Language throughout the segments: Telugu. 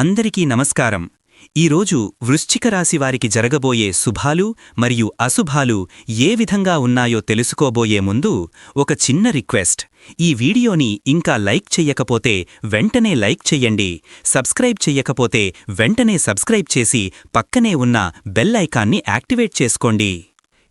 అందరికీ నమస్కారం. ఈరోజు వృశ్చిక రాశి వారికి జరగబోయే శుభాలు మరియు అశుభాలు ఏ విధంగా ఉన్నాయో తెలుసుకోబోయే ముందు ఒక చిన్న రిక్వెస్ట్. ఈ వీడియోని ఇంకా లైక్ చెయ్యకపోతే వెంటనే లైక్ చెయ్యండి. సబ్స్క్రైబ్ చెయ్యకపోతే వెంటనే సబ్స్క్రైబ్ చేసి పక్కనే ఉన్న బెల్ ఐకాన్ని యాక్టివేట్ చేసుకోండి.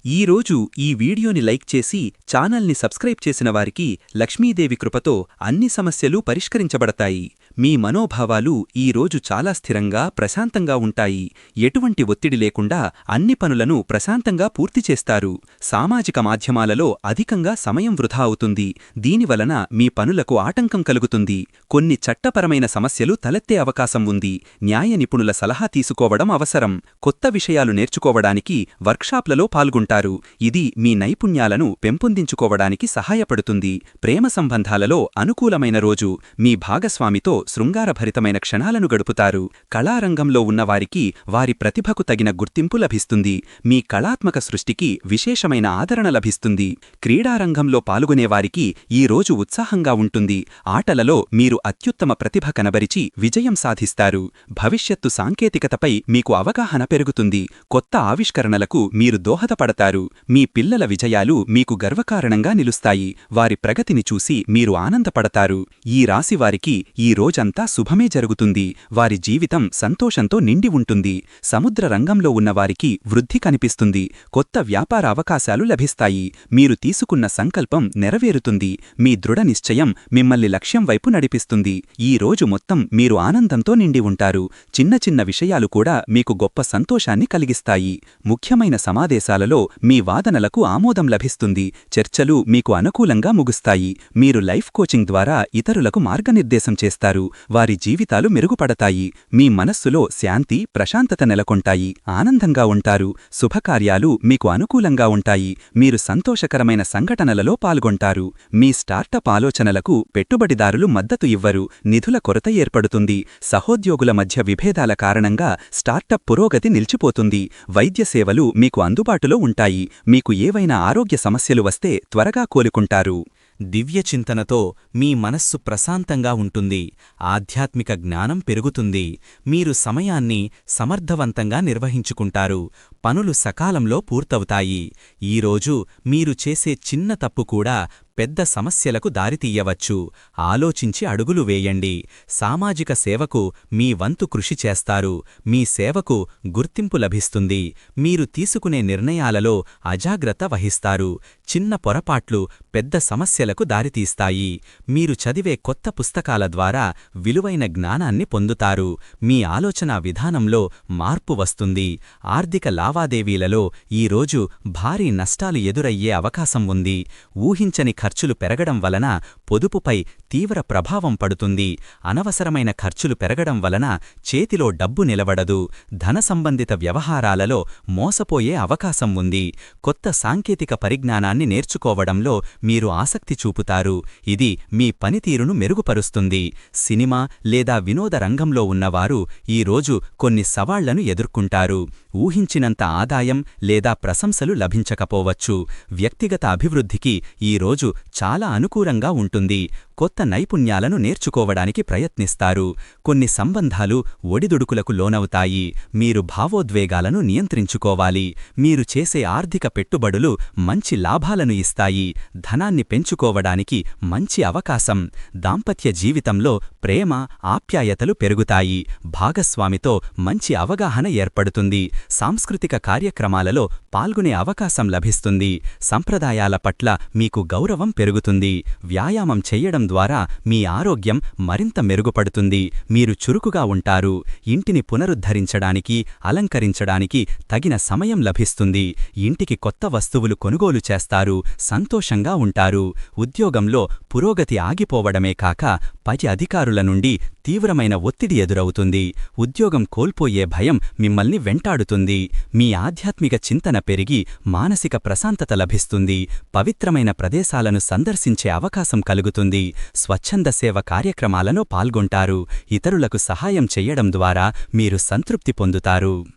ఈరోజు ఈ వీడియోని లైక్ చేసి ఛానల్ని సబ్స్క్రైబ్ చేసిన వారికి లక్ష్మీదేవి కృపతో అన్ని సమస్యలు పరిష్కరించబడతాయి. మీ మనోభావాలు ఈ రోజు చాలా స్థిరంగా ప్రశాంతంగా ఉంటాయి. ఎటువంటి ఒత్తిడి లేకుండా అన్ని పనులను ప్రశాంతంగా పూర్తి చేస్తారు. సామాజిక మాధ్యమాలలో అధికంగా సమయం వృధా అవుతుంది. దీనివలన మీ పనులకు ఆటంకం కలుగుతుంది. కొన్ని చట్టపరమైన సమస్యలు తలెత్తే అవకాశం ఉంది. న్యాయ నిపుణుల సలహా తీసుకోవడం అవసరం. కొత్త విషయాలు నేర్చుకోవడానికి వర్క్షాప్లలో పాల్గొంటారు. ఇది మీ నైపుణ్యాలను పెంపొందించుకోవడానికి సహాయపడుతుంది. ప్రేమ సంబంధాలలో అనుకూలమైన రోజు. మీ భాగస్వామితో శృంగారభరితమైన క్షణాలను గడుపుతారు. కళారంగంలో ఉన్నవారికి వారి ప్రతిభకు తగిన గుర్తింపు లభిస్తుంది. మీ కళాత్మక సృష్టికి విశేషమైన ఆదరణ లభిస్తుంది. క్రీడారంగంలో పాల్గొనేవారికి ఈ రోజు ఉత్సాహంగా ఉంటుంది. ఆటలలో మీరు అత్యుత్తమ ప్రతిభ కనబరిచి విజయం సాధిస్తారు. భవిష్యత్తు సాంకేతికతపై మీకు అవగాహన పెరుగుతుంది. కొత్త ఆవిష్కరణలకు మీరు దోహదపడతారు. మీ పిల్లల విజయాలు మీకు గర్వకారణంగా నిలుస్తాయి. వారి ప్రగతిని చూసి మీరు ఆనందపడతారు. ఈ రాశివారికి ఈ రోజంతా శుభమే జరుగుతుంది. వారి జీవితం సంతోషంతో నిండి ఉంటుంది. సముద్ర రంగంలో ఉన్నవారికి వృద్ధి కనిపిస్తుంది. కొత్త వ్యాపార అవకాశాలు లభిస్తాయి. మీరు తీసుకున్న సంకల్పం నెరవేరుతుంది. మీ దృఢ నిశ్చయం మిమ్మల్ని లక్ష్యం వైపు నడిపిస్తుంది. ఈ రోజు మొత్తం మీరు ఆనందంతో నిండి ఉంటారు. చిన్న చిన్న విషయాలు కూడా మీకు గొప్ప సంతోషాన్ని కలిగిస్తాయి. ముఖ్యమైన సమాదేశాలలో మీ వాదనలకు ఆమోదం లభిస్తుంది. చర్చలు మీకు అనుకూలంగా ముగుస్తాయి. మీరు లైఫ్ కోచింగ్ ద్వారా ఇతరులకు మార్గనిర్దేశం చేస్తారు. వారి జీవితాలు మెరుగుపడతాయి. మీ మనస్సులో శాంతి ప్రశాంతత నెలకొంటాయి. ఆనందంగా ఉంటారు. శుభకార్యాలు మీకు అనుకూలంగా ఉంటాయి. మీరు సంతోషకరమైన సంఘటనలలో పాల్గొంటారు. మీ స్టార్టప్ ఆలోచనలకు పెట్టుబడిదారులు మద్దతు ఇవ్వరు. నిధుల కొరత ఏర్పడుతుంది. సహోద్యోగుల మధ్య విభేదాల కారణంగా స్టార్టప్ పురోగతి నిలిచిపోతుంది. వైద్య సేవలు మీకు అందుబాటులో ఉంటాయి. మీకు ఏవైనా ఆరోగ్య సమస్యలు వస్తే త్వరగా కోలుకుంటారు. దివ్యచింతనతో మీ మనస్సు ప్రశాంతంగా ఉంటుంది ఆధ్యాత్మిక జ్ఞానం పెరుగుతుంది మీరు సమయాన్ని సమర్థవంతంగా నిర్వహించుకుంటారు. పనులు సకాలంలో పూర్తవుతాయి. ఈరోజు మీరు చేసే చిన్న తప్పు కూడా పెద్ద సమస్యలకు దారితీయవచ్చు. ఆలోచించి అడుగులు వేయండి. సామాజిక సేవకు మీ వంతు కృషి చేస్తారు. మీ సేవకు గుర్తింపు లభిస్తుంది. మీరు తీసుకునే నిర్ణయాలలో అజాగ్రత్త వహిస్తారు. చిన్న పొరపాట్లు పెద్ద సమస్యలకు దారితీస్తాయి. మీరు చదివే కొత్త పుస్తకాల ద్వారా విలువైన జ్ఞానాన్ని పొందుతారు. మీ ఆలోచనా విధానంలో మార్పు వస్తుంది. ఆర్థిక లావాదేవీలలో ఈరోజు భారీ నష్టాలు ఎదురయ్యే అవకాశం ఉంది. ఊహించని ఖర్చులు పెరగడం వలన పొదుపుపై తీవ్ర ప్రభావం పడుతుంది. అనవసరమైన ఖర్చులు పెరగడం వలన చేతిలో డబ్బు నిలబడదు. ధన సంబంధిత వ్యవహారాలలో మోసపోయే అవకాశం ఉంది. కొత్త సాంకేతిక పరిజ్ఞానాన్ని నేర్చుకోవడంలో మీరు ఆసక్తి చూపుతారు. ఇది మీ పనితీరును మెరుగుపరుస్తుంది. సినిమా లేదా వినోద రంగంలో ఉన్నవారు ఈరోజు కొన్ని సవాళ్ళను ఎదుర్కొంటారు. ఊహించినంత ఆదాయం లేదా ప్రశంసలు లభించకపోవచ్చు. వ్యక్తిగత అభివృద్ధికి ఈరోజు చాలా అనుకూలంగా ఉంటుంది. కొత్త నైపుణ్యాలను నేర్చుకోవడానికి ప్రయత్నిస్తారు. కొన్ని సంబంధాలు ఒడిదుడుకులకు లోనవుతాయి. మీరు భావోద్వేగాలను నియంత్రించుకోవాలి. మీరు చేసే ఆర్థిక పెట్టుబడులు మంచి లాభాలను ఇస్తాయి. ధనాన్ని పెంచుకోవడానికి మంచి అవకాశం. దాంపత్య జీవితంలో ప్రేమ ఆప్యాయతలు పెరుగుతాయి. భాగస్వామితో మంచి అవగాహన ఏర్పడుతుంది. సాంస్కృతిక కార్యక్రమాలలో పాల్గొనే అవకాశం లభిస్తుంది. సంప్రదాయాల పట్ల మీకు గౌరవం పెరుగుతుంది. వ్యాయామం చెయ్యడం ద్వారా మీ ఆరోగ్యం మరింత మెరుగుపడుతుంది. మీరు చురుకుగా ఉంటారు. ఇంటిని పునరుద్ధరించడానికి అలంకరించడానికి తగిన సమయం లభిస్తుంది. ఇంటికి కొత్త వస్తువులు కొనుగోలు చేస్తారు. సంతోషంగా ఉంటారు. ఉద్యోగంలో పురోగతి ఆగిపోవడమే కాక పై అధికారుల నుండి తీవ్రమైన ఒత్తిడి ఎదురవుతుంది. ఉద్యోగం కోల్పోయే భయం మిమ్మల్ని వెంటాడుతుంది. మీ ఆధ్యాత్మిక చింతన పెరిగి మానసిక ప్రశాంతత లభిస్తుంది. పవిత్రమైన ప్రదేశాలను సందర్శించే అవకాశం కలుగుతుంది. స్వచ్ఛంద సేవ కార్యక్రమాలలో పాల్గొంటారు. ఇతరులకు సహాయం చెయ్యడం ద్వారా మీరు సంతృప్తి పొందుతారు.